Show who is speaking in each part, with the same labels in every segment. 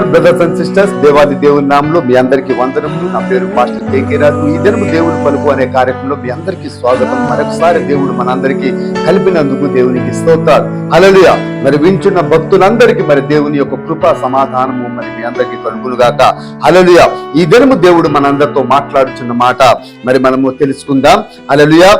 Speaker 1: Brothers and sisters దేవాది దేవుని నామంలో మీ అందరికి వందనములు. నా పేరు పాస్టర్ కేకే రాజు. ఈ దినము దేవుడు పలుకు అనే కార్యక్రమంలో మీ అందరికీ స్వాగతం. మరొకసారి దేవుడు మనందరికీ కలిపినందుకు దేవునికి స్తోత్రాలు. హల్లెలూయా. మరి వింటున్న భక్తులందరికీ మరి దేవుని యొక్క కృప సమాధానము మరి మీ అందరికీ కలుగును గాక. హల్లెలూయా. ఈ దినము దేవుడు మనందరితో మాట్లాడుచున్న మాట మరి మనము తెలుసుకుందాం. హల్లెలూయా.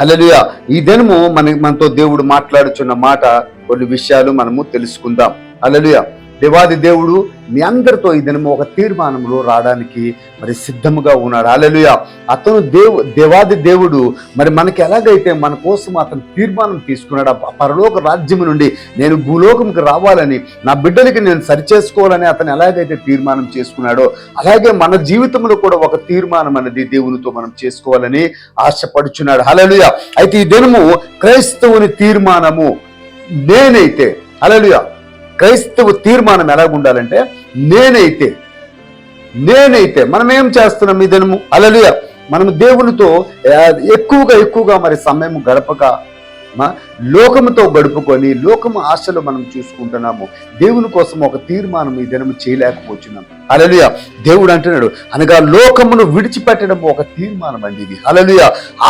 Speaker 1: హల్లెలూయా. ఈ దినము మన మనతో దేవుడు మాట్లాడుచున్న మాట కొన్ని విషయాలు మనము తెలుసుకుందాం. హల్లెలూయా. దేవాది దేవుడు మీ అందరితో ఈ దినము ఒక తీర్మానంలో రావడానికి మరి సిద్ధముగా ఉన్నాడు. అలలుయ అతను దేవు దేవాది దేవుడు మరి మనకి ఎలాగైతే మన కోసం అతను తీర్మానం తీసుకున్నాడు పరలోక రాజ్యం నుండి నేను భూలోకంకి రావాలని నా బిడ్డలకి నేను సరిచేసుకోవాలని అతను ఎలాగైతే తీర్మానం చేసుకున్నాడో అలాగే మన జీవితంలో కూడా ఒక తీర్మానం అనేది దేవునితో మనం చేసుకోవాలని ఆశపడుచున్నాడు. అలలుయ అయితే ఈ దినము క్రైస్తవుని తీర్మానము నేనైతే అలలుయ క్రైస్తవ తీర్మానం ఎలాగ ఉండాలంటే నేనైతే నేనైతే మనం ఏం చేస్తున్నాం ఈ దినము? అలలుయ మనం దేవునితో ఎక్కువగా ఎక్కువగా మరి సమయం గడపక మా లోకముతో గడుపుకొని లోకము ఆశలు మనం చూసుకుంటున్నాము. దేవుని కోసం ఒక తీర్మానం ఈ దినము చేయలేకపోతున్నాం. అలలుయ దేవుడు అంటున్నాడు అనగా లోకమును విడిచిపెట్టడం ఒక తీర్మానం అండి ఇది. అలలుయ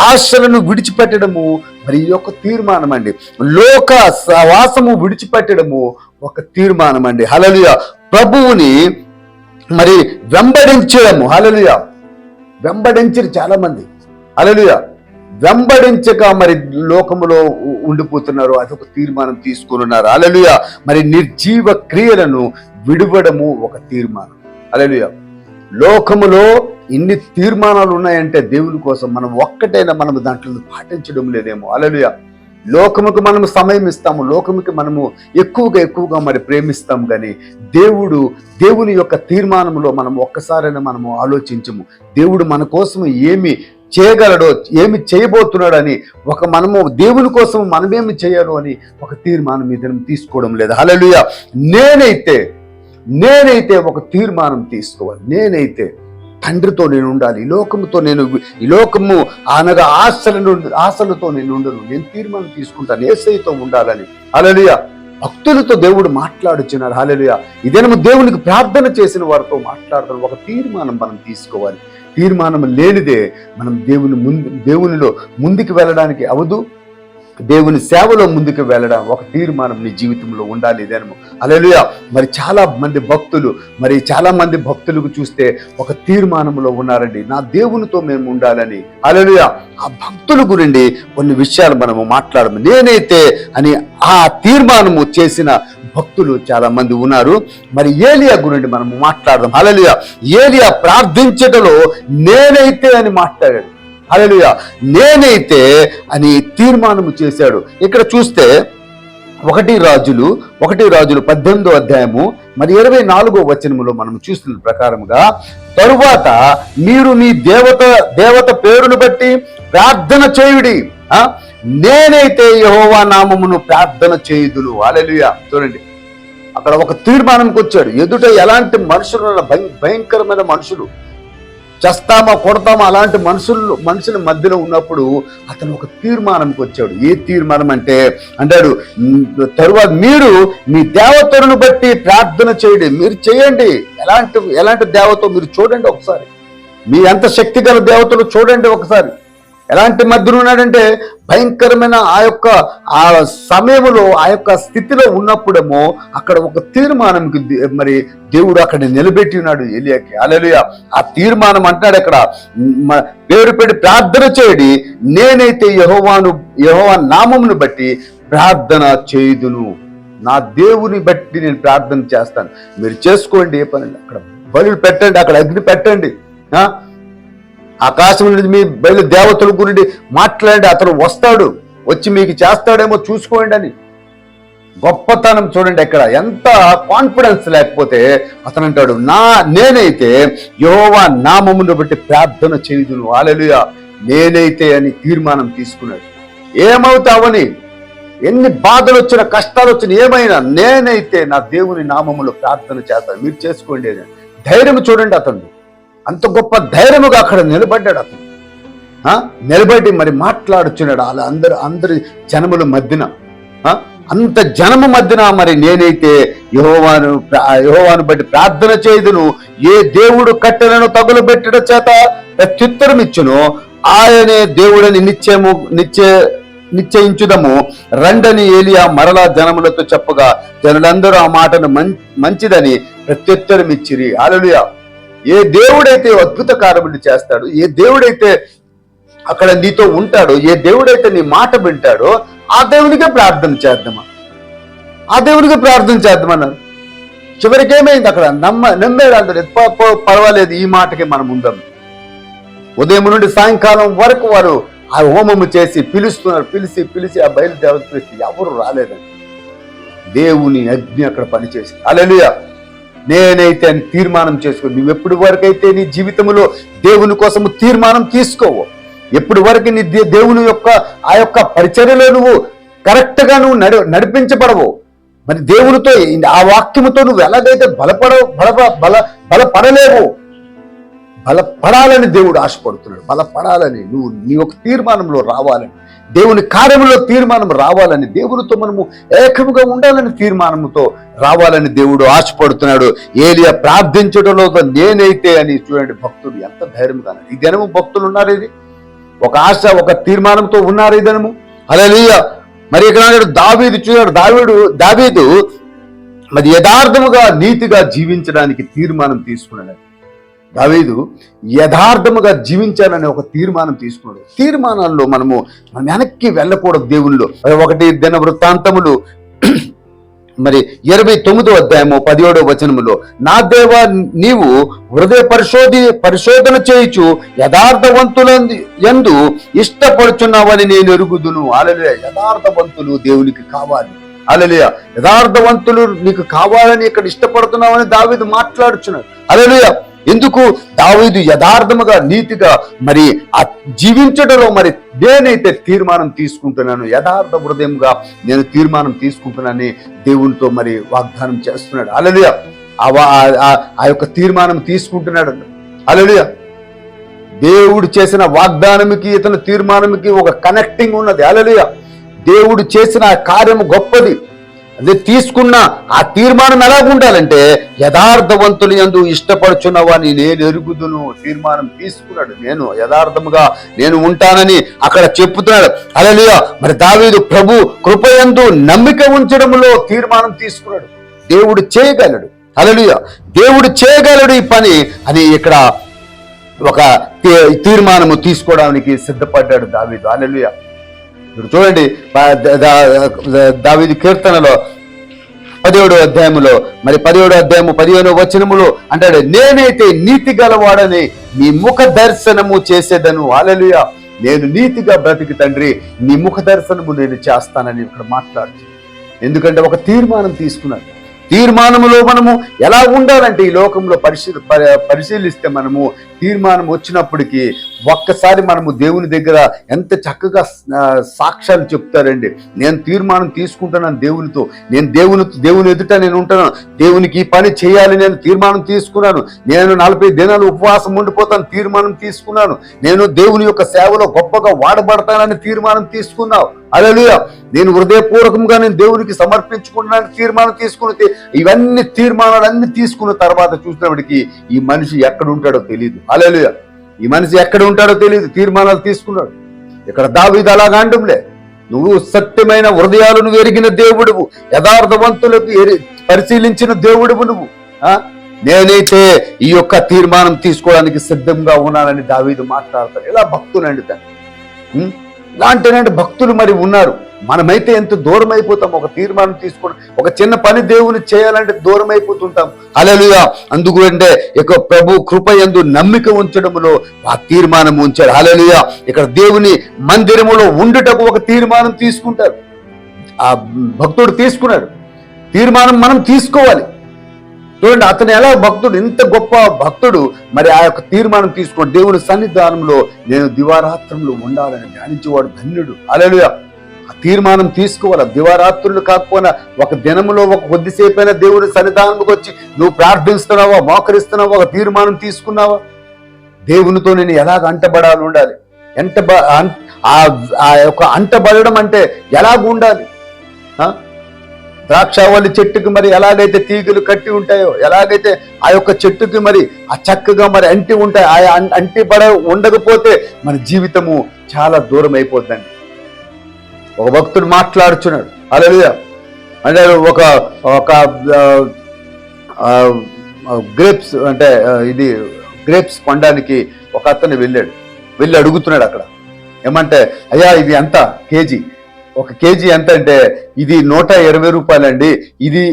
Speaker 1: ఆశలను విడిచిపెట్టడము మరి ఈ యొక్క తీర్మానం అండి. లోక సవాసము విడిచిపెట్టడము ఒక తీర్మానం అండి. హలలియ ప్రభువుని మరి వెంబడించడము. హలలియ వెంబడించరు చాలా మంది అలలియ వెంబడించక మరి లోకములో ఉండిపోతున్నారు. అదొక తీర్మానం తీసుకుని ఉన్నారు. అలలుయ మరి నిర్జీవ క్రియలను విడవడము ఒక తీర్మానం. అలలుయ లోకములో ఇన్ని తీర్మానాలు ఉన్నాయంటే దేవుని కోసం మనం ఒక్కటైనా మనం దాంట్లో పాటించడం లేదేమో. అలలుయ లోకముకు మనము సమయం ఇస్తాము లోకముకి మనము ఎక్కువగా ఎక్కువగా మరి ప్రేమిస్తాం కానీ దేవుడు దేవుని యొక్క తీర్మానంలో మనం ఒక్కసారైనా మనము ఆలోచించము. దేవుడు మన కోసం ఏమి చేయగలడో ఏమి చేయబోతున్నాడని ఒక మనము దేవుని కోసం మనమేమి చేయాలో అని ఒక తీర్మానం ఇద్దరం తీసుకోవడం లేదు. హలలుయ నేనైతే నేనైతే ఒక తీర్మానం తీసుకోవాలి. నేనైతే తండ్రితో నేను ఉండాలి. ఈ లోకముతో నేను ఈ లోకము అనగా ఆశలను ఆశలతో నేను ఉండను. నేను తీర్మానం తీసుకుంటాను. ఏసైతో ఉండాలని. అలలియ భక్తులతో దేవుడు మాట్లాడుచున్నారు హాలలియ ఇదేనము దేవునికి ప్రార్థన చేసిన వారితో మాట్లాడతాం ఒక తీర్మానం మనం తీసుకోవాలి. తీర్మానం లేనిదే మనం దేవుని ముందు దేవునిలో ముందుకు వెళ్ళడానికి అవదు. దేవుని సేవలో ముందుకు వెళ్ళడం ఒక తీర్మానం నీ జీవితంలో ఉండాలి ఇదేనము అలెలుయా మరి చాలా మంది భక్తులు మరి చాలా మంది భక్తులకు చూస్తే ఒక తీర్మానంలో ఉన్నారండి. నా దేవునితో మేము ఉండాలని. అలెలుయా ఆ భక్తుల గురించి కొన్ని విషయాలు మనము మాట్లాడము. నేనైతే అని ఆ తీర్మానము చేసిన భక్తులు చాలా మంది ఉన్నారు. మరి ఏలియా గురించి మనము మాట్లాడదాం. అలలియా ఏలియా ప్రార్థించటలో నేనైతే అని మాట్లాడాడు. అలలుయ నేనైతే అని తీర్మానము చేశాడు. ఇక్కడ చూస్తే ఒకటి రాజులు ఒకటి రాజులు పద్దెనిమిదో అధ్యాయము మరి ఇరవై నాలుగో వచనములో మనం చూస్తున్న ప్రకారముగా తరువాత మీరు మీ దేవత దేవత పేరును బట్టి ప్రార్థన చేయుడి. నేనైతే యహోవా నామమును ప్రార్థన చేయుదులు అలలుయా చూడండి. అక్కడ ఒక తీర్మానంకి వచ్చాడు ఎదుట ఎలాంటి మనుషులు భయం- భయంకరమైన మనుషులు. చస్తామా కొడతామా అలాంటి మనుషులు మనుషుల మధ్యలో ఉన్నప్పుడు అతను ఒక తీర్మానంకి వచ్చాడు. ఏ తీర్మానం అంటే అంటాడు తరువాత మీరు మీ దేవతలను బట్టి ప్రార్థన చేయండి. మీరు చేయండి. ఎలాంటి ఎలాంటి దేవత మీరు చూడండి ఒకసారి. మీ ఎంత శక్తి గల దేవతలు చూడండి ఒకసారి. ఎలాంటి మధ్యలో ఉన్నాడంటే భయంకరమైన ఆ యొక్క ఆ సమయంలో ఆ యొక్క స్థితిలో ఉన్నప్పుడేమో అక్కడ ఒక తీర్మానంకి మరి దేవుడు అక్కడ నిలబెట్టి ఉన్నాడు ఎలియాకి అలలియ ఆ తీర్మానం అంటాడు అక్కడ పేరు పెట్టి ప్రార్థన చేయడి. నేనైతే యహోవాను యహోవా నామమును బట్టి ప్రార్థన చేయుదును. నా దేవుని బట్టి నేను ప్రార్థన చేస్తాను. మీరు చేసుకోండి ఏ పని అక్కడ బలు పెట్టండి అక్కడ అగ్ని పెట్టండి. ఆ? ఆకాశం నుండి మీ బయలు దేవతల గురించి మాట్లాడండి అతను వస్తాడు వచ్చి మీకు చేస్తాడేమో చూసుకోండి అని. గొప్పతనం చూడండి ఎక్కడ ఎంత కాన్ఫిడెన్స్ లేకపోతే అతను అంటాడు నా నేనైతే యోవా నామమును బట్టి ప్రార్థన చేయుదును ఆలలుయ నేనైతే అని తీర్మానం తీసుకున్నాడు. ఏమవుతావని ఎన్ని బాధలు వచ్చిన కష్టాలు వచ్చిన ఏమైనా నేనైతే నా దేవుని నామములో ప్రార్థన చేస్తాను మీరు చేసుకోండి ధైర్యం చూడండి అతను. అంత గొప్ప ధైర్యముగా అక్కడ నిలబడ్డాడు అతను. నిలబడి మరి మాట్లాడుచున్నాడు అలా అందరు అందరి జనముల మధ్యన. అంత జనము మధ్యన మరి నేనైతే యహోవాను యహోవాను బట్టి ప్రార్థన చేయదును. ఏ దేవుడు కట్టెలను తగులబెట్టడం చేత ప్రత్యుత్తరం ఇచ్చును ఆయనే దేవుడని నిత్యము నిత్య నిశ్చయించుదము. రండని ఏలియా మరలా జనములతో చెప్పగా జనులందరూ ఆ మాటను మంచిదని ప్రత్యుత్తరం ఇచ్చిరి. అలలుయా ఏ దేవుడైతే అద్భుత కార్యములు చేస్తాడు ఏ దేవుడైతే అక్కడ నీతో ఉంటాడో ఏ దేవుడైతే నీ మాట వింటాడో ఆ దేవునికే ప్రార్థన చేద్దామా? ఆ దేవునికి ప్రార్థన చేద్దామన్నారు. చివరికి ఏమైంది అక్కడ? నమ్మ నమ్మేడు అందరు పర్వాలేదు ఈ మాటకి మనం ఉందాం. ఉదయం నుండి సాయంకాలం వరకు వారు ఆ హోమము చేసి పిలుస్తున్నారు. పిలిచి పిలిచి ఆ బయలుదేవత పిలిచి ఎవరు రాలేదండి. దేవుని అగ్ని అక్కడ పనిచేసి అలలుయ నేనైతే అని తీర్మానం చేసుకో. నువ్వు ఎప్పటి వరకైతే నీ జీవితంలో దేవుని కోసము తీర్మానం తీసుకోవు ఎప్పటి వరకు నీ దే- దేవుని యొక్క ఆ యొక్క పరిచర్యలో నువ్వు కరెక్ట్గా నువ్వు నడి నడిపించబడవు మరి దేవునితో ఆ వాక్యముతో నువ్వు ఎలాగైతే బలపడవు బల బల బలపడలేవు బలపడాలని దేవుడు ఆశపడుతున్నాడు. బలపడాలని నువ్వు నీ యొక్క తీర్మానంలో రావాలని దేవుని కార్యంలో తీర్మానం రావాలని దేవునితో మనము ఏకముగా ఉండాలని తీర్మానంతో రావాలని దేవుడు ఆశపడుతున్నాడు. ఏలియా ప్రార్థించడంలో నేనైతే అని చూడండి భక్తుడు ఎంత ధైర్యంగా ఈ దినము భక్తులు ఉన్నారు ఇది. ఒక ఆశ ఒక తీర్మానంతో ఉన్నారు ఈ దినము. అలా మరి ఇక్కడ దావీదు చూడాడు దావీడు దావీదు మరి యథార్థముగా నీతిగా జీవించడానికి తీర్మానం తీసుకున్నాడు. దావీదు యథార్థముగా జీవించాలని ఒక తీర్మానం తీసుకున్నాడు. తీర్మానాల్లో మనము మనం వెనక్కి వెళ్ళకూడదు దేవుల్లో ఒకటి దిన వృత్తాంతములు మరి ఇరవై తొమ్మిదో అధ్యాయము పదిహేడో వచనములో నా దేవా నీవు హృదయ పరిశోధి పరిశోధన చేయుచు యథార్థవంతుల ఎందు ఇష్టపడుచున్నావని నేను ఎరుగుదును. అలలే యథార్థవంతులు దేవునికి కావాలి. అలలియ యథార్థవంతులు నీకు కావాలని ఇక్కడ ఇష్టపడుతున్నావని దావిది మాట్లాడుచున్నాడు. అలలియ ఎందుకు దావీదు యథార్థముగా నీతిగా మరి ఆ జీవించడంలో మరి నేనైతే తీర్మానం తీసుకుంటున్నాను యథార్థ హృదయంగా నేను తీర్మానం తీసుకుంటున్నానని దేవునితో మరి వాగ్దానం చేస్తున్నాడు. అలలియ ఆ ఆ- యొక్క తీర్మానం తీసుకుంటున్నాడు. అలలియ దేవుడు చేసిన వాగ్దానంకి ఇతని తీర్మానంకి ఒక కనెక్టింగ్ ఉన్నది. అలలియ దేవుడు చేసిన ఆ కార్యము గొప్పది. అదే తీసుకున్న ఆ తీర్మానం ఎలా ఉండాలంటే యథార్థవంతులు ఎందు ఇష్టపడుచున్నవాని నేను ఎరుగుదును. తీర్మానం తీసుకున్నాడు. నేను యథార్థముగా నేను ఉంటానని అక్కడ చెప్పుతున్నాడు. అలలియ మరి దావీదు ప్రభు కృపయందు నమ్మిక ఉంచడంలో తీర్మానం తీసుకున్నాడు. దేవుడు చేయగలడు. అలలియ దేవుడు చేయగలడు ఈ పని అని ఇక్కడ ఒక తీర్మానము తీసుకోవడానికి సిద్ధపడ్డాడు దావీదు. అలలియ ఇప్పుడు చూడండి దావిది కీర్తనలో పదిహేడు అధ్యాయములో మరి పదిహేడు అధ్యాయము పదిహేను వచనములో అంటాడు నేనైతే నీతి గలవాడని నీ ముఖ దర్శనము చేసేదను. అలలుయ నేను నీతిగా బ్రతికి తండ్రి నీ ముఖ దర్శనము నేను చేస్తానని ఇక్కడ మాట్లాడుతుంది. ఎందుకంటే ఒక తీర్మానం తీసుకున్నాడు. తీర్మానములో మనము ఎలా ఉండాలంటే ఈ లోకంలో పరిశీలి ప- పరిశీలిస్తే మనము తీర్మానం వచ్చినప్పటికీ ఒక్కసారి మనము దేవుని దగ్గర ఎంత చక్కగా సాక్ష్యాలు చెప్తారండి. నేను తీర్మానం తీసుకుంటున్నాను దేవునితో. నేను దేవుని దేవుని ఎదుట నేను ఉంటున్నాను. దేవునికి ఈ పని చేయాలి నేను తీర్మానం తీసుకున్నాను. నేను నలభై దినాలు ఉపవాసం ఉండిపోతాను తీర్మానం తీసుకున్నాను. నేను దేవుని యొక్క సేవలో గొప్పగా వాడబడతానని తీర్మానం తీసుకున్నావు. అలలుయ నేను హృదయపూర్వకంగా నేను దేవునికి సమర్పించుకుంటున్నాను తీర్మానం తీసుకుని ఇవన్నీ తీర్మానాలు అన్ని తీసుకున్న తర్వాత చూసినప్పటికీ ఈ మనిషి ఎక్కడ ఉంటాడో తెలియదు అలలుయ ఈ మనిషి ఎక్కడ ఉంటాడో తెలియదు తీర్మానాలు తీసుకున్నాడు. ఇక్కడ దావీది అలాగా అండంలే నువ్వు సత్యమైన హృదయాలను ఎరిగిన దేవుడువు. యథార్థవంతులకు పరిశీలించిన దేవుడువు నువ్వు. ఆ? నేనైతే ఈ యొక్క తీర్మానం తీసుకోవడానికి సిద్ధంగా ఉన్నానని దావీదు మాట్లాడతారు ఇలా భక్తులండి తను ఇలాంటి భక్తులు మరి ఉన్నారు. మనమైతే ఎంత దూరం అయిపోతాం ఒక తీర్మానం తీసుకోవడం ఒక చిన్న పని దేవుని చేయాలంటే దూరం అయిపోతుంటాం అలలుగా అందుకు అంటే ఇక ప్రభు కృప ఎందు నమ్మిక ఉంచడములో ఆ తీర్మానం ఉంచాడు. అలలుగా ఇక్కడ దేవుని మందిరములో ఉండుటకు ఒక తీర్మానం తీసుకుంటారు. ఆ భక్తుడు తీసుకున్నాడు. తీర్మానం మనం తీసుకోవాలి. చూడండి అతను ఎలా భక్తుడు ఇంత గొప్ప భక్తుడు. మరి ఆ యొక్క తీర్మానం తీసుకొని దేవుని సన్నిధానంలో నేను దివారాత్రంలో ఉండాలని ధ్యానించేవాడు ధన్యుడు. అలలుయ ఆ తీర్మానం తీసుకోవాలి? దివారాత్రులు కాకపోయినా ఒక దినములో ఒక కొద్దిసేపైనా దేవుని సన్నిధానంకి వచ్చి నువ్వు ప్రార్థిస్తున్నావా మోకరిస్తున్నావా ఒక తీర్మానం తీసుకున్నావా? దేవునితో నేను ఎలాగ అంటబడాలి ఉండాలి? ఎంట ఆ ఆ యొక్క అంటబడడం అంటే ఎలాగ ఉండాలి? ఆ? ద్రాక్షావళి చెట్టుకి మరి ఎలాగైతే తీగలు కట్టి ఉంటాయో ఎలాగైతే ఆ యొక్క చెట్టుకి మరి ఆ చక్కగా మరి అంటి ఉంటాయి ఆ అంటి పడ ఉండకపోతే మన జీవితము చాలా దూరం అయిపోద్దండి. ఒక భక్తుడు మాట్లాడుచున్నాడు అలా అంటే ఒక ఒక గ్రేప్స్ అంటే ఇది గ్రేప్స్ కొనడానికి ఒక అతను వెళ్ళాడు వెళ్ళి అడుగుతున్నాడు అక్కడ. ఏమంటే అయ్యా ఇది ఎంత కేజీ? ఒక కేజీ ఎంత అంటే ఇది నూట ఇరవై రూపాయలండి. ఇది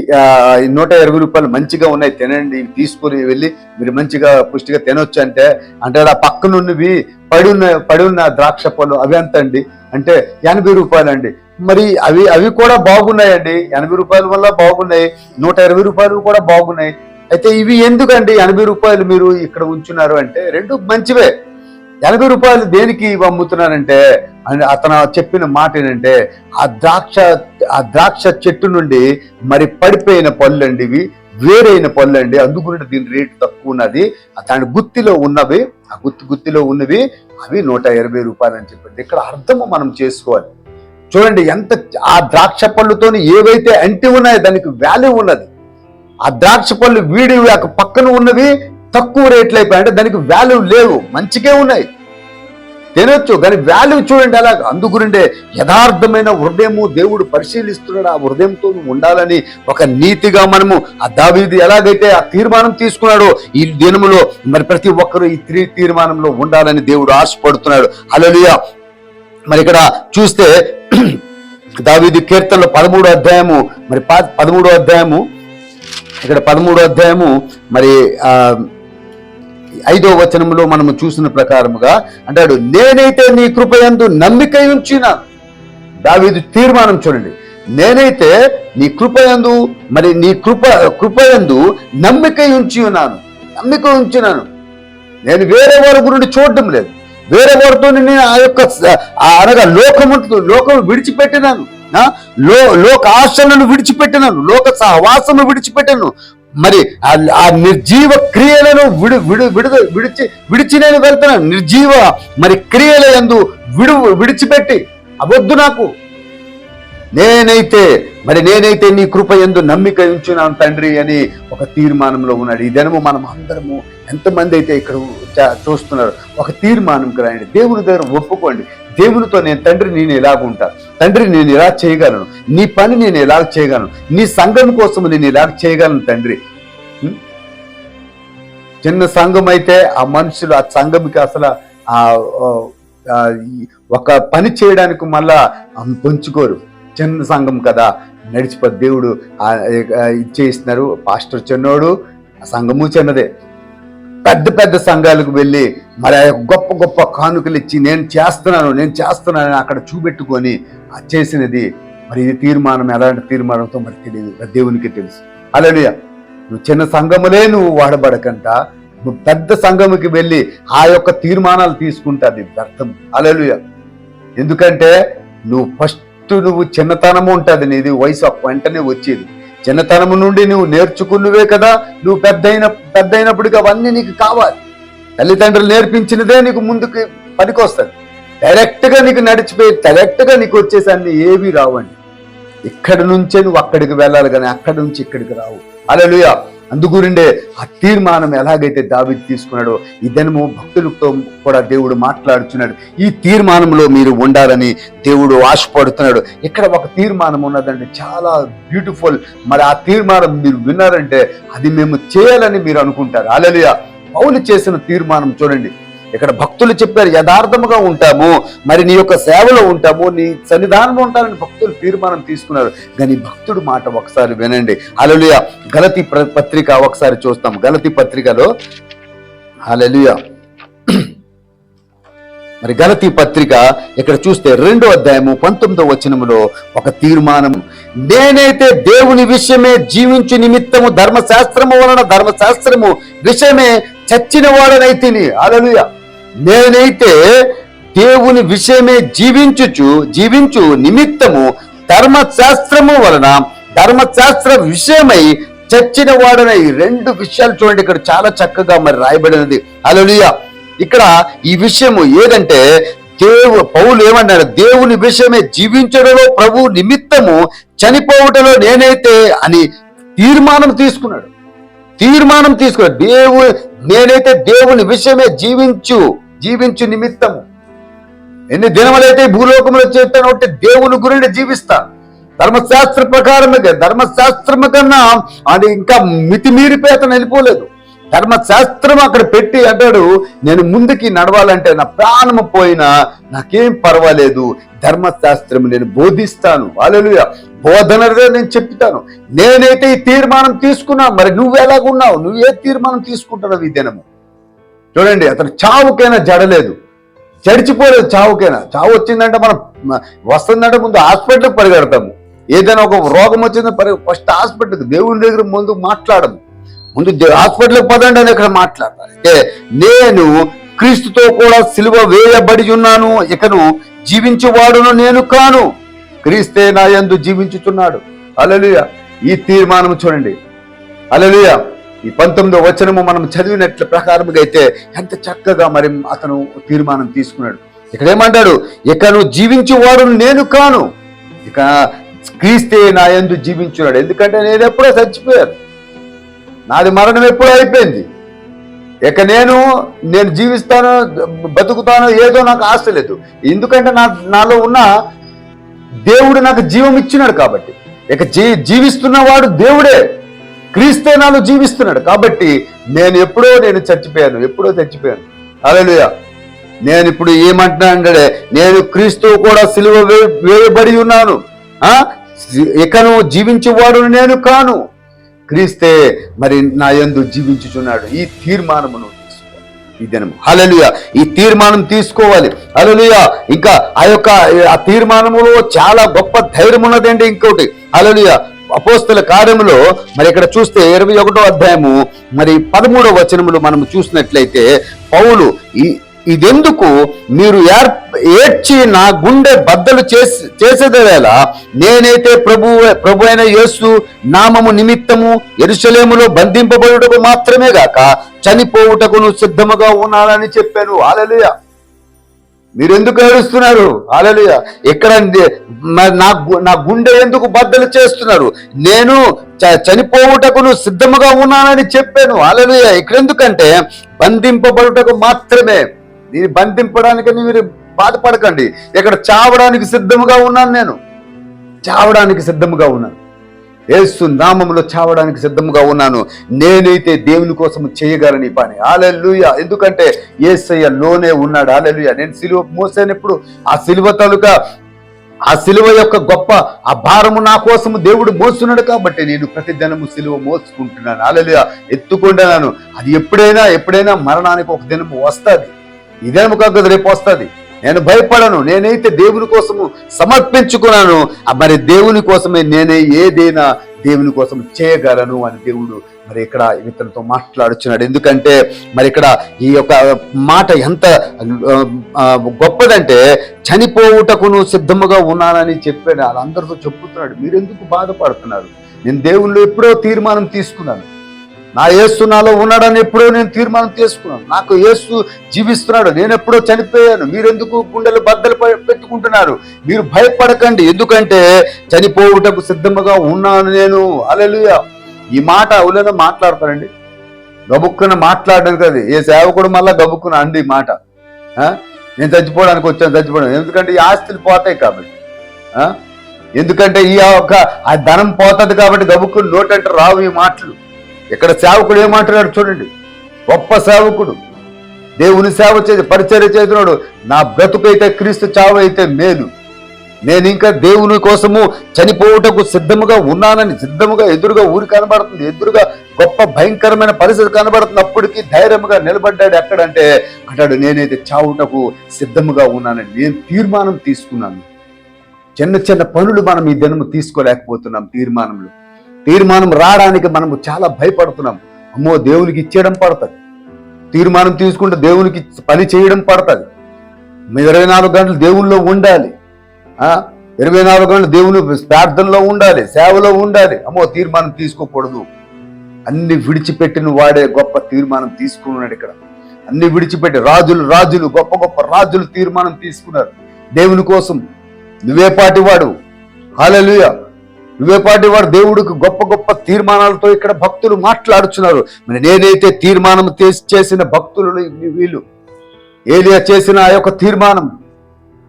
Speaker 1: నూట ఇరవై రూపాయలు మంచిగా ఉన్నాయి తినండి ఇవి తీసుకొని వెళ్ళి మీరు మంచిగా పుష్టిగా తినొచ్చు అంటే. అంటే ఆ పక్కన ఉన్నవి పడి ఉన్న పడి ఉన్న ద్రాక్ష పళ్ళు అవి ఎంత అండి అంటే ఎనభై రూపాయలండి. మరి అవి అవి కూడా బాగున్నాయండి. ఎనభై రూపాయల వల్ల బాగున్నాయి. నూట ఇరవై రూపాయలు కూడా బాగున్నాయి. అయితే ఇవి ఎందుకండి ఎనభై రూపాయలు మీరు ఇక్కడ ఉంచున్నారు అంటే రెండు మంచివే. ఎనభై రూపాయలు దేనికి ఇవి అని అతను చెప్పిన మాట ఏంటంటే ఆ ద్రాక్ష ఆ ద్రాక్ష చెట్టు నుండి మరి పడిపోయిన పళ్ళు అండి ఇవి వేరైన పళ్ళు అండి అందుకుని దీని రేటు తక్కువ ఉన్నది. దాని గుత్తిలో ఉన్నవి ఆ గుత్తి గుత్తిలో ఉన్నవి అవి నూట ఇరవై రూపాయలు అని చెప్పింది ఇక్కడ అర్థము మనం చేసుకోవాలి. చూడండి ఎంత ఆ ద్రాక్ష పళ్ళుతోని ఏవైతే అంటి ఉన్నాయో దానికి వాల్యూ ఉన్నది. ఆ ద్రాక్ష పళ్ళు వీడి పక్కన ఉన్నవి తక్కువ రేట్లు అయిపోయాయి. అంటే దానికి వాల్యూ లేవు. మంచికే ఉన్నాయి. తినొచ్చు కానీ వాల్యూ చూడండి అలా అందుగురిండే యథార్థమైన హృదయము దేవుడు పరిశీలిస్తున్నాడు. ఆ హృదయంతో ఉండాలని ఒక నీతిగా మనము ఆ దావీది ఎలాగైతే ఆ తీర్మానం తీసుకున్నాడో ఈ దినములో మరి ప్రతి ఒక్కరూ ఈ త్రీ తీర్మానంలో ఉండాలని దేవుడు ఆశపడుతున్నాడు. అలలియా మరి ఇక్కడ చూస్తే దావీది కీర్తనలో పదమూడు అధ్యాయము మరి పదమూడో అధ్యాయము ఇక్కడ పదమూడో అధ్యాయము మరి ఆ ఐదో వచనంలో మనము చూసిన ప్రకారముగా అంటాడు నేనైతే నీ కృపయందు నమ్మిక ఉంచిన. దావీదు తీర్మానం చూడండి. నేనైతే నీ కృపయందు మరి నీ కృప కృపయందు నమ్మిక ఉంచి ఉన్నాను. నమ్మిక ఉంచినాను. నేను వేరే వారి గురించి చూడటం లేదు. వేరే వారితో నేను ఆ యొక్క ఆ అనగా లోకము లోకము విడిచిపెట్టినాను. లో లోక ఆశలను విడిచిపెట్టినాను. లోక సహవాసము విడిచిపెట్టాను మరి ఆ- నిర్జీవ క్రియలను విడు విడు విడుదల విడిచి విడిచి నేను వెళ్తున్నాను నిర్జీవ మరి క్రియల యందు విడు విడిచిపెట్టి. అవద్దు నాకు. నేనైతే మరి నేనైతే నీ కృప ఎందు నమ్మిక ఉంచున్నాను తండ్రి అని ఒక తీర్మానంలో ఉన్నాడు. ఈ దినము మనం అందరము ఎంతమంది అయితే ఇక్కడ చూస్తున్నారు ఒక తీర్మానంకి రాయండి. దేవుని దగ్గర ఒప్పుకోండి. దేవునితో నేను తండ్రి నేను ఎలాగుంటా తండ్రి నేను ఎలా చేయగలను? నీ పని నేను ఎలా చేయగలను? నీ సంఘం కోసం నేను ఎలా చేయగలను తండ్రి? చిన్న సంఘం అయితే ఆ మనుషులు ఆ సంఘంకి అసలు ఆ ఒక పని చేయడానికి మళ్ళా పంచుకోరు. చిన్న సంఘం కదా. నడిచిపో దేవుడు ఇచ్చేస్తున్నారు పాస్టర్ చిన్నోడు సంఘము చిన్నదే. పెద్ద పెద్ద సంఘాలకు వెళ్ళి మరి ఆ యొక్క గొప్ప గొప్ప కానుకలు ఇచ్చి నేను చేస్తున్నాను నేను చేస్తున్నాను అక్కడ చూపెట్టుకొని చేసినది మరి ఇది తీర్మానం ఎలాంటి తీర్మానంతో మరి తెలియదు. దేవునికి తెలుసు. అలలియ నువ్వు చిన్న సంఘములే నువ్వు వాడబడకంట. నువ్వు పెద్ద సంఘముకి వెళ్ళి ఆ యొక్క తీర్మానాలు తీసుకుంటా అది వ్యర్థం. అలలుయ ఎందుకంటే నువ్వు ఫస్ట్ నువ్వు చిన్నతనము ఉంటుంది నీది వయసు వెంటనే వచ్చేది. చిన్నతనము నుండి నువ్వు నేర్చుకున్నవే కదా నువ్వు పెద్దయిన పెద్ద అయినప్పటికీ అవన్నీ నీకు కావాలి. తల్లిదండ్రులు నేర్పించినదే నీకు ముందుకు పనికొస్తుంది. డైరెక్ట్గా నీకు నడిచిపోయి డైరెక్ట్గా నీకు వచ్చేసి అన్ని ఏవి రావండి. ఇక్కడి నుంచే నువ్వు అక్కడికి వెళ్ళాలి కానీ అక్కడి నుంచి ఇక్కడికి రావు. అలలుయ అందుగురిండే ఆ తీర్మానం ఎలాగైతే దావి తీసుకున్నాడో ఈ దినము భక్తులతో కూడా దేవుడు మాట్లాడుచున్నాడు. ఈ తీర్మానంలో మీరు ఉండాలని దేవుడు ఆశపడుతున్నాడు. ఇక్కడ ఒక తీర్మానం ఉన్నదండి చాలా బ్యూటిఫుల్. మరి ఆ తీర్మానం మీరు విన్నారంటే అది మేము చేయాలని మీరు అనుకుంటారు. అలలియా పౌలు చేసిన తీర్మానం చూడండి. ఇక్కడ భక్తులు చెప్పారు యథార్థముగా ఉంటాము. మరి నీ యొక్క సేవలో ఉంటాము నీ సన్నిధానంలో ఉంటారని భక్తులు తీర్మానం తీసుకున్నారు. కానీ భక్తుడు మాట ఒకసారి వినండి. అలలుయ గలతి పత్రిక ఒకసారి చూస్తాం. గలతి పత్రికలో అలలుయ మరి గలతీ పత్రిక ఇక్కడ చూస్తే రెండో అధ్యాయము పంతొమ్మిదో వచనములో ఒక తీర్మానం. నేనైతే దేవుని విషయమే జీవించు నిమిత్తము ధర్మశాస్త్రము వలన ధర్మశాస్త్రము విషయమే చచ్చిన వాడనైతిని అలలుయ నేనైతే దేవుని విషయమే జీవించుచు జీవించు నిమిత్తము ధర్మశాస్త్రము వలన ధర్మశాస్త్ర విషయమై చచ్చిన ఈ రెండు విషయాలు చూడండి. ఇక్కడ చాలా చక్కగా మరి రాయబడినది. అలలియా ఇక్కడ ఈ విషయము ఏదంటే దేవు పౌలు ఏమన్నాడు? దేవుని విషయమే జీవించడంలో ప్రభు నిమిత్తము చనిపోవటంలో నేనైతే అని తీర్మానం తీసుకున్నాడు. తీర్మానం తీసుకున్నాడు. దేవు నేనైతే దేవుని విషయమే జీవించు జీవించు నిమిత్తము. ఎన్ని దినములైతే భూలోకములు భూలోకంలో చేస్తాను ఒకటి దేవుని గురించి జీవిస్తా. ధర్మశాస్త్ర ప్రకారమే ధర్మశాస్త్రము కన్నా అది ఇంకా మితిమీరిపోయి అతను వెళ్ళిపోలేదు ధర్మశాస్త్రం అక్కడ పెట్టి అంటాడు నేను ముందుకి నడవాలంటే నా ప్రాణము పోయినా నాకేం పర్వాలేదు ధర్మశాస్త్రం నేను బోధిస్తాను. వాళ్ళు బోధనగా నేను చెప్తాను. నేనైతే ఈ తీర్మానం తీసుకున్నా మరి నువ్వు ఎలాగున్నావు? నువ్వు ఏ తీర్మానం తీసుకుంటున్నావు ఈ దినము? చూడండి అతను చావుకైనా జడలేదు. చడిచిపోలేదు చావుకైనా. చావు వచ్చిందంటే మనం వస్తుందంటే ముందు హాస్పిటల్కి పరిగెడతాము. ఏదైనా ఒక రోగం వచ్చిందంటే పరి ఫస్ట్ హాస్పిటల్కి దేవుని దగ్గర ముందు మాట్లాడము. ముందు హాస్పిటల్కి పదండి అని ఇక్కడ మాట్లాడతాను అంటే నేను క్రీస్తుతో కూడా సిలువ వేయబడి ఉన్నాను ఇకను జీవించేవాడును నేను కాను. క్రీస్తే నా యందు జీవించుచున్నాడు. అలలుయ ఈ తీర్మానం చూడండి. అలలుయ ఈ పంతొమ్మిదో వచనము మనం చదివినట్ల ప్రకారముగా అయితే ఎంత చక్కగా మరి అతను తీర్మానం తీసుకున్నాడు. ఇక్కడ ఏమంటాడు? ఇక నువ్వు జీవించేవాడు నేను కాను. ఇక క్రీస్తే నా ఎందు జీవించున్నాడు. ఎందుకంటే నేను ఎప్పుడో చచ్చిపోయాను. నాది మరణం ఎప్పుడో అయిపోయింది. ఇక నేను నేను జీవిస్తాను బతుకుతాను ఏదో నాకు ఆశ లేదు. ఎందుకంటే నా నాలో ఉన్న దేవుడు నాకు జీవం ఇచ్చినాడు కాబట్టి. ఇక జీ జీవిస్తున్నవాడు దేవుడే. క్రీస్తేనాలు జీవిస్తున్నాడు. కాబట్టి నేను ఎప్పుడో నేను చచ్చిపోయాను ఎప్పుడో చచ్చిపోయాను. అలలుయ నేను ఇప్పుడు ఏమంటున్నానంటే నేను క్రీస్తు కూడా సిలువ వే- వేయబడి ఉన్నాను. ఇకను జీవించేవాడు నేను కాను. క్రీస్తే మరి నా ఎందు జీవించుచున్నాడు. ఈ తీర్మానమును ఈ దినం హలలుయ ఈ తీర్మానం తీసుకోవాలి. హలలుయ ఇంకా ఆ యొక్క ఆ తీర్మానములో చాలా గొప్ప ధైర్యం ఉన్నదండి ఇంకోటి. హలలుయ అపోస్తల కార్యములో మరి ఇక్కడ చూస్తే ఇరవై ఒకటో అధ్యాయము మరి పదమూడో వచనములు మనం చూసినట్లయితే పౌలు ఈ ఇదెందుకు మీరు ఏర్ ఏడ్చి నా గుండె బద్దలు చేసి చేసేది వేళ నేనైతే ప్రభు ప్రభు అయిన యేసు నామము నిమిత్తము ఎరుసలేములో బంధింపబడుటకు మాత్రమే గాక చనిపోవుటకును సిద్ధముగా ఉన్నానని చెప్పాను. ఆలలుయ మీరు ఎందుకు ఏడుస్తున్నారు? అలలియ ఎక్కడ నా నా గుండె ఎందుకు బద్దలు చేస్తున్నారు? నేను చ- చనిపోవుటకును సిద్ధముగా ఉన్నానని చెప్పాను. అలలియ ఇక్కడ ఎందుకంటే బంధింపబడుటకు మాత్రమే. దీన్ని బంధింపడానికి మీరు బాధపడకండి. ఇక్కడ చావడానికి సిద్ధముగా ఉన్నాను నేను. చావడానికి సిద్ధముగా ఉన్నాను. ఏసు నామములో చావడానికి సిద్ధముగా ఉన్నాను. నేనైతే దేవుని కోసం చేయగలని పని. ఆలెల్లుయ ఎందుకంటే ఏసయ్య లోనే ఉన్నాడు. ఆలెలుయ నేను సిలువ మోసానప్పుడు ఆ సిలువ తాలూకా ఆ సిలువ యొక్క గొప్ప ఆ భారము నా కోసము దేవుడు మోస్తున్నాడు కాబట్టి నేను ప్రతి దినము సిలువ మోసుకుంటున్నాను. ఆలెలుయ ఎత్తుకుంటున్నాను. అది ఎప్పుడైనా ఎప్పుడైనా మరణానికి ఒక దినము వస్తుంది. ఈ దినము కాదు రేపు వస్తుంది. నేను భయపడను. నేనైతే దేవుని కోసము సమర్పించుకున్నాను. మరి దేవుని కోసమే నేనే ఏదైనా దేవుని కోసం చేయగలను అని దేవుడు మరి ఇక్కడ ఇతనితో మాట్లాడుచున్నాడు. ఎందుకంటే మరి ఇక్కడ ఈ యొక్క మాట ఎంత గొప్పదంటే చనిపోవుటకును సిద్ధముగా ఉన్నానని చెప్పాడు. వాళ్ళందరితో చెప్పుతున్నాడు. మీరెందుకు బాధపడుతున్నారు? నేను దేవుళ్ళు ఎప్పుడో తీర్మానం తీసుకున్నాను. నా యేసు నాలో ఉన్నాడని ఎప్పుడో నేను తీర్మానం తీసుకున్నాను నాకు యేసు జీవిస్తున్నాడు. నేను ఎప్పుడో చనిపోయాను. మీరెందుకు గుండెలు బద్దలు పెట్టుకుంటున్నారు? మీరు భయపడకండి. ఎందుకంటే చనిపోవుటకు సిద్ధముగా ఉన్నాను నేను. అలెలుయ ఈ మాట అవులన మాట్లాడతారండి. గబుక్కున మాట్లాడడం కదా. ఏ సేవకుడు మళ్ళా గబుక్కున అండి ఈ మాట. నేను చచ్చిపోవడానికి వచ్చాను చచ్చిపోవడం. ఎందుకంటే ఈ ఆస్తులు పోతాయి కాబట్టి. ఎందుకంటే ఈ యొక్క ఆ ధనం పోతుంది కాబట్టి గబుక్కుని నోటంటే రావు ఈ మాటలు. ఇక్కడ సేవకుడు ఏమంటున్నాడు చూడండి. గొప్ప సేవకుడు. దేవుని సేవ చేసి పరిచర్య చేస్తున్నాడు నా బ్రతుకైతే క్రీస్తు చావు అయితే మేలు. నేను ఇంకా దేవుని కోసము చనిపోవుటకు సిద్ధముగా ఉన్నానని సిద్ధముగా ఎదురుగా ఊరి కనబడుతుంది. ఎదురుగా గొప్ప భయంకరమైన పరిస్థితి కనబడుతున్నప్పటికీ ధైర్యంగా నిలబడ్డాడు ఎక్కడంటే అంటాడు నేనైతే చావుటకు సిద్ధముగా ఉన్నానని నేను తీర్మానం తీసుకున్నాను. చిన్న చిన్న పనులు మనం ఈ దినము తీసుకోలేకపోతున్నాం తీర్మానంలో. తీర్మానం రావడానికి మనము చాలా భయపడుతున్నాం. అమ్మో దేవునికి ఇచ్చేయడం పడుతుంది. తీర్మానం తీసుకుంటే దేవునికి పని చేయడం పడుతుంది. ఇరవై నాలుగు గంటలు దేవుల్లో ఉండాలి. ఇరవై నాలుగు గంటలు దేవుని ప్రార్థనలో ఉండాలి సేవలో ఉండాలి. అమ్మో తీర్మానం తీసుకోకూడదు. అన్ని విడిచిపెట్టిన వాడే గొప్ప తీర్మానం తీసుకున్నాడు ఇక్కడ. అన్ని విడిచిపెట్టి రాజులు రాజులు గొప్ప గొప్ప రాజులు తీర్మానం తీసుకున్నారు. దేవుని కోసం నువ్వే పాటివాడు. వాడు నువ్వేపాటి వాడు దేవుడికి గొప్ప గొప్ప తీర్మానాలతో ఇక్కడ భక్తులు మాట్లాడుచున్నారు. మరి నేనైతే తీర్మానం చేసి- చేసిన భక్తులు వీళ్ళు. ఏలియా చేసిన ఆ యొక్క తీర్మానం.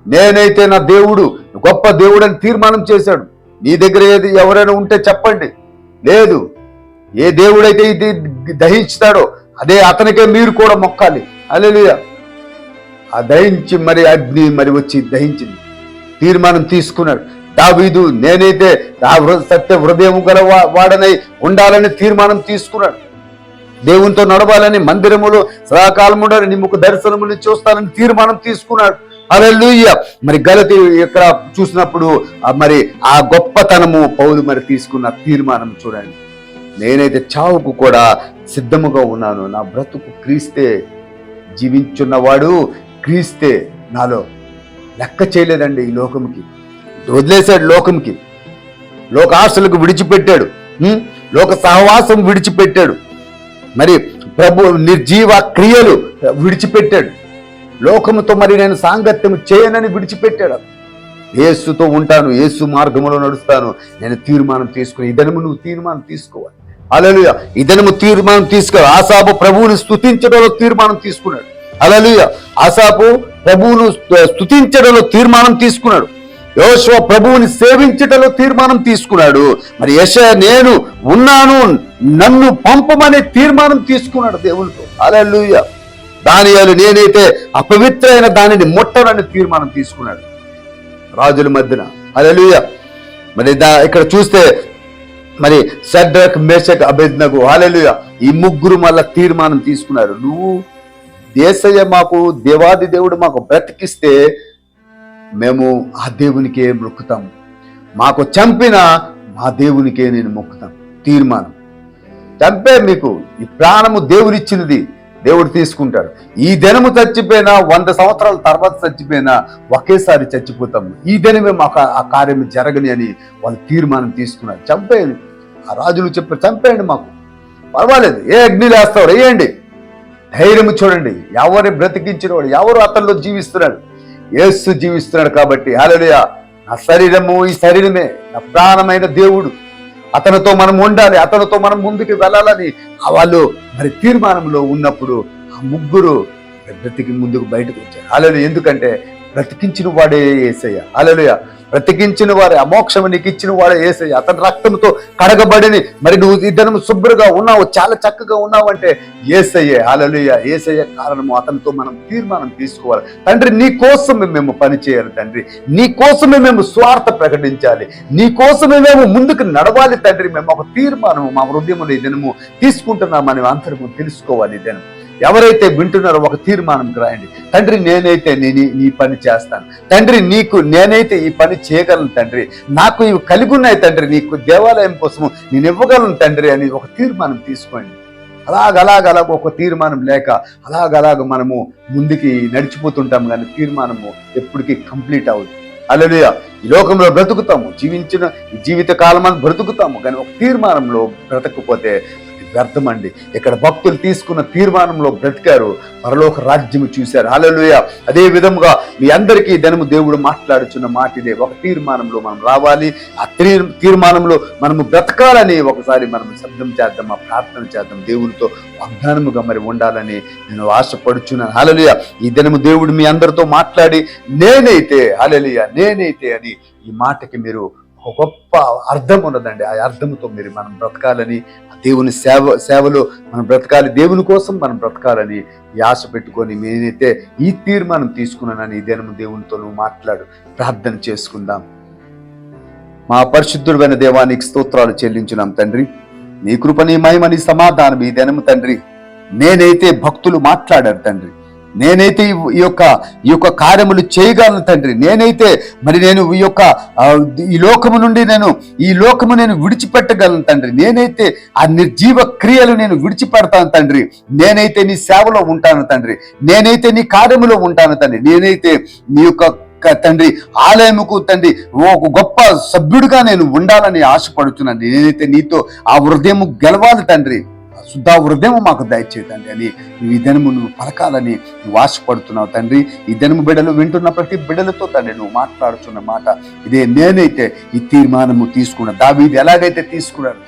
Speaker 1: నేనైతే నా దేవుడు గొప్ప దేవుడని తీర్మానం చేశాడు. నీ దగ్గర ఏది ఎవరైనా ఉంటే చెప్పండి. లేదు. ఏ దేవుడైతే ఇది దహించుతాడో అదే అతనికే మీరు కూడా మొక్కాలి. అలెలుయ ఆ దహించి మరి అగ్ని మరి వచ్చి దహించింది. తీర్మానం తీసుకున్నాడు. దావీదు నేనైతే నా సత్య హృదయం గల వా- వాడనై ఉండాలని తీర్మానం తీసుకున్నాడు. దేవునితో నడవాలని మందిరములో సదాకాలం ఉండాలని నీ ముఖ దర్శనములు చూస్తానని తీర్మానం తీసుకున్నాడు. అలెలుయ్య మరి గలతి ఇక్కడ చూసినప్పుడు మరి ఆ గొప్పతనము పౌలు మరి తీసుకున్న తీర్మానం చూడండి. నేనైతే చావుకు కూడా సిద్ధముగా ఉన్నాను. నా బ్రతుకు క్రీస్తే జీవించున్నవాడు క్రీస్తే. నాలో లెక్క చేయలేదండి ఈ లోకంకి వదిలేశాడు లోకంకి. లోక ఆశలకు విడిచిపెట్టాడు లోక సహవాసం విడిచిపెట్టాడు. మరి ప్రభు నిర్జీవ క్రియలు విడిచిపెట్టాడు. లోకముతో మరి నేను సాంగత్యం చేయనని విడిచిపెట్టాడు. ఏసుతో ఉంటాను ఏసు మార్గములో నడుస్తాను. నేను తీర్మానం తీసుకుని ఇదనము నువ్వు తీర్మానం తీసుకోవాలి. అలలుయ ఇదనము తీర్మానం తీసుకోవాలి ఆసాపు ప్రభువుని స్థుతించడంలో తీర్మానం తీసుకున్నాడు. అలలుయ ఆసాపు ప్రభువును స్థుతించడంలో తీర్మానం తీసుకున్నాడు. యోశువ ప్రభువుని సేవించటలో తీర్మానం తీసుకున్నాడు. మరి యశ నేను ఉన్నాను నన్ను పంపమనే తీర్మానం తీసుకున్నాడు దేవునితో. అలలుయ దానియాలు నేనైతే అపవిత్రైన దానిని ముట్టనని తీర్మానం తీసుకున్నాడు రాజుల మధ్యన. అలలుయ మరి దా ఇక్కడ చూస్తే మరి సడ్రక్ మేషక్ అభేజ్నకు హాలెలుయ ఈ ముగ్గురు మళ్ళా తీర్మానం తీసుకున్నారు. నువ్వు దేశయ్య మాకు దేవాది దేవుడు మాకు బ్రతికిస్తే మేము ఆ దేవునికే మొక్కుతాం. మాకు చంపిన మా దేవునికే నేను మొక్కుతాం. తీర్మానం. చంపే మీకు ఈ ప్రాణము దేవుడిచ్చినది. దేవుడు తీసుకుంటాడు. ఈ దినము చచ్చిపోయినా వంద సంవత్సరాల తర్వాత చచ్చిపోయినా ఒకేసారి చచ్చిపోతాము. ఈ దినమే మాకు ఆ కార్యం జరగని అని వాళ్ళు తీర్మానం తీసుకున్నారు. చంపేయండి. ఆ రాజులు చెప్పారు చంపేయండి మాకు. పర్వాలేదు. ఏ అగ్ని వేస్తాడు వేయండి. ధైర్యం చూడండి. ఎవరిని బ్రతికించిన వాడు ఎవరు అతనిలో జీవిస్తున్నాడు? యేసు జీవిస్తున్నాడు కాబట్టి హల్లెలూయా. నా శరీరము ఈ శరీరమే. నా ప్రాణమైన దేవుడు. అతనితో మనం ఉండాలి అతనితో మనం ముందుకు వెళ్ళాలని. వాళ్ళు మరి తీర్మానంలో ఉన్నప్పుడు ఆ ముగ్గురు బ్రతికి ముందుకు బయటకు వచ్చారు. అలలు ఎందుకంటే బ్రతికించిన వాడే ఏసయ్య. అలలుయ బ్రతికించిన వారే అమోక్షము నీకు ఇచ్చిన వాడే ఏసయ్య. అతని రక్తంతో కడగబడిని మరి నువ్వు ఇద్దరు శుభ్రంగా ఉన్నావు చాలా చక్కగా ఉన్నావు అంటే ఏసయ్యే అలలుయ ఏసయ్య కారణము అతనితో మనం తీర్మానం తీసుకోవాలి. తండ్రి నీ కోసమే మేము పని చేయాలి తండ్రి. నీ కోసమే మేము స్వార్థ ప్రకటించాలి. నీ కోసమే మేము ముందుకు నడవాలి తండ్రి. మేము ఒక తీర్మానము మా హృదయములు ఈ దినము తీసుకుంటున్నామని అంతరము తెలుసుకోవాలి దినము. ఎవరైతే వింటున్నారో ఒక తీర్మానం రాయండి. తండ్రి నేనైతే నేను ఈ- పని చేస్తాను. తండ్రి నీకు నేనైతే ఈ పని చేయగలను తండ్రి. నాకు ఇవి కలిగి ఉన్నాయి తండ్రి. నీకు దేవాలయం కోసము నేను ఇవ్వగలను తండ్రి అని ఒక తీర్మానం తీసుకోండి. అలాగ అలాగ అలాగ ఒక తీర్మానం లేక అలాగ మనము ముందుకి నడిచిపోతుంటాం కానీ తీర్మానము ఎప్పటికీ కంప్లీట్ అవ్వదు. అలలుయ ఈ లోకంలో బ్రతుకుతాము. జీవించిన జీవిత కాలం అని బ్రతుకుతాము. కానీ ఒక తీర్మానంలో బ్రతకపోతే వ్యర్థమండి. ఇక్కడ భక్తులు తీసుకున్న తీర్మానంలో బ్రతికారు. పరలోక రాజ్యము చూశారు. అలలుయ అదే విధముగా మీ అందరికీ దినము దేవుడు మాట్లాడుచున్న మాట ఇదే. ఒక తీర్మానంలో మనం రావాలి. ఆ తీర్- తీర్మానంలో మనము బ్రతకాలని ఒకసారి మనం శబ్దం చేద్దాం ఆ ప్రార్థన చేద్దాం. దేవునితో వాగ్దానముగా మరి ఉండాలని నేను ఆశపడుచున్నాను. హలలియ ఈ దినము దేవుడు మీ అందరితో మాట్లాడి నేనైతే హలలియ నేనైతే అని ఈ మాటకి మీరు గొప్ప అర్థం ఉన్నదండి. ఆ అర్థంతో మీరు మనం బ్రతకాలని దేవుని సేవ సేవలో మనం బ్రతకాలి దేవుని కోసం మనం బ్రతకాలని ఈ ఆశ పెట్టుకొని నేనైతే ఈ తీర్మానం తీసుకున్నానని ఈ దినము దేవునితో నువ్వు మాట్లాడు. ప్రార్థన చేసుకుందాం. మా పరిశుద్ధుడైన దేవానికి స్తోత్రాలు చెల్లించున్నాం తండ్రి. నీ కృప నీ సమాధానం ఈ దినము తండ్రి. నేనైతే భక్తులు మాట్లాడారు తండ్రి. నేనైతే ఈ- యొక్క ఈ యొక్క కార్యములు చేయగలను తండ్రి. నేనైతే మరి నేను ఈ యొక్క ఈ లోకము నుండి నేను ఈ లోకము నేను విడిచిపెట్టగలను తండ్రి. నేనైతే ఆ నిర్జీవ క్రియలు నేను విడిచిపెడతాను తండ్రి. నేనైతే నీ సేవలో ఉంటాను తండ్రి. నేనైతే నీ కార్యములో ఉంటాను తండ్రి. నేనైతే నీ యొక్క తండ్రి ఆలయముకు తండ్రి ఒక గొప్ప సభ్యుడిగా నేను ఉండాలని ఆశపడుతున్నాను. నేనైతే నీతో ఆ హృదయము గెలవాలి తండ్రి. శుద్ధ హృదయం మాకు దయచేతండి అని ఈ దినము నువ్వు పలకాలని నువ్వు ఆశపడుతున్నావు తండ్రి. ఈ దినము బిడ్డలు వింటున్న ప్రతి బిడ్డలతో తండ్రి నువ్వు మాట్లాడుతున్న మాట ఇదే నేనైతే ఈ తీర్మానము తీసుకున్నా దావీది ఎలాగైతే తీసుకున్నాడు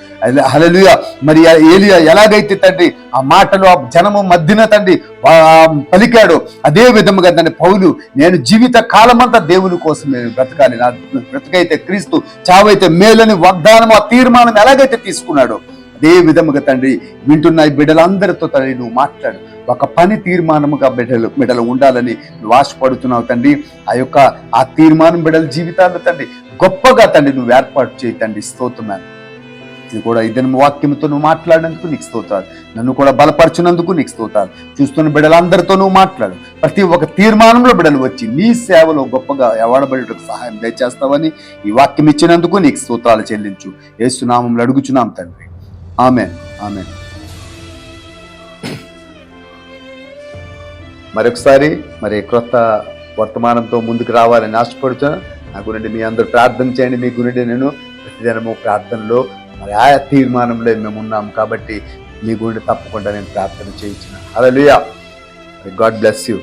Speaker 1: హలలుయ మరి ఏలియా ఎలాగైతే తండ్రి ఆ మాటలు ఆ జనము మధ్యన తండ్రి పలికాడు అదే విధముగా తండ్రి పౌలు నేను జీవిత కాలమంతా దేవుని కోసం నేను బ్రతకాలి. నా బ్రతకైతే క్రీస్తు చావైతే మేలని వాగ్దానం ఆ తీర్మానం ఎలాగైతే తీసుకున్నాడో అదే విధముగా తండ్రి వింటున్న ఈ బిడ్డలందరితో తండ్రి నువ్వు మాట్లాడు. ఒక పని తీర్మానముగా బిడ్డలు బిడ్డలు ఉండాలని నువ్వు ఆశపడుతున్నావు తండ్రి. ఆ యొక్క ఆ తీర్మానం బిడ్డల జీవితాలు తండ్రి గొప్పగా తండ్రి నువ్వు ఏర్పాటు చేయి తండ్రి. ఇది కూడా ఇద్దరు వాక్యంతో నువ్వు మాట్లాడినందుకు నీకు స్తోత్రాలు. నన్ను కూడా బలపరచినందుకు నీకు స్తోత్రాలు. చూస్తున్న బిడ్డలందరితో నువ్వు మాట్లాడు. ప్రతి ఒక్క తీర్మానంలో బిడ్డలు వచ్చి నీ సేవలో గొప్పగా ఎవడబడేటకు సహాయం దయచేస్తావని ఈ వాక్యం ఇచ్చినందుకు నీకు స్తోత్రాలు చెల్లించు. ఏసునామంలో అడుగుచున్నాం తండ్రి. ఆమె ఆమె మరొకసారి మరి క్రొత్త వర్తమానంతో ముందుకు రావాలని ఆశపడుతున్నా. నా గురించి మీ అందరూ ప్రార్థన చేయండి. మీ గురించి నేను ప్రతిదినము ప్రార్థనలో మరి ఆయా తీర్మానంలో మేము ఉన్నాం కాబట్టి మీ గురించి తప్పకుండా నేను ప్రార్థన చేయించిన. అలా గాడ్ బ్లెస్ యూ